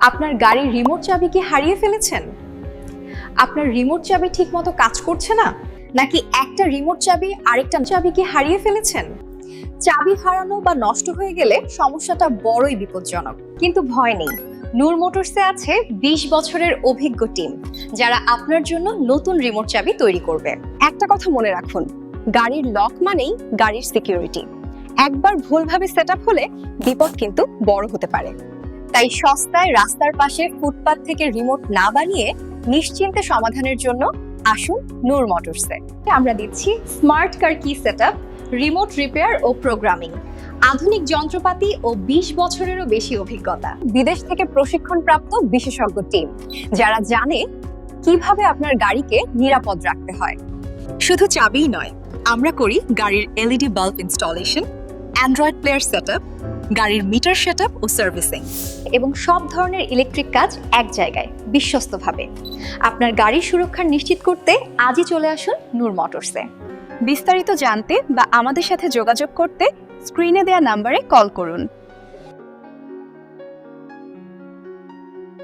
আপনার গাড়ির রিমোট চাবি কি হারিয়ে ফেলেছেন? আপনার রিমোট চাবি ঠিকমতো কাজ করছে না? নাকি একটা রিমোট চাবি আরেকটা চাবি কি হারিয়ে ফেলেছেন? চাবি হারানো বা নষ্ট হয়ে গেলে সমস্যাটা বড়ই বিপজ্জনক। কিন্তু ভয় নেই। নূর মোটরসে আছে বিশ বছরের অভিজ্ঞ টিম, যারা আপনার জন্য নতুন রিমোট চাবি তৈরি করবে। একটা কথা মনে রাখুন, গাড়ির লক মানেই গাড়ির সিকিউরিটি একবার ভুলভাবে সেট হলে বিপদ কিন্তু বড় হতে পারে। তাই সস্তায় রাস্তার পাশে ফুটপাত থেকে রিমোট না বানিয়ে নিশ্চিন্তে সমাধানের জন্য আসুন নূর মোটরসে। আমরা দিচ্ছি স্মার্ট কার কি সেটআপ রিমোট রিপেয়ার ও প্রোগ্রামিং আধুনিক যন্ত্রপাতি ও ২০ বছরেরও বেশি অভিজ্ঞতা। বিদেশ থেকে প্রশিক্ষণপ্রাপ্ত বিশেষজ্ঞ টিম যারা জানে কীভাবে আপনার গাড়িকে নিরাপদ রাখতে হয়। শুধু চাবিই নয় আমরা করি গাড়ির LED bulb installation Android player setup গাড়ির মিটার সেট ও সার্ভিসিং এবং সব ধরনের ইলেকট্রিক কাজ এক জায়গায়, বিশ্বস্তভাবে। আপনার গাড়ির সুরক্ষা নিশ্চিত করতে আজই চলে আসুন নূর মোটরসে। বিস্তারিত জানতে বা আমাদের সাথে যোগাযোগ করতে স্ক্রিনে দেওয়া নাম্বারে কল করুন।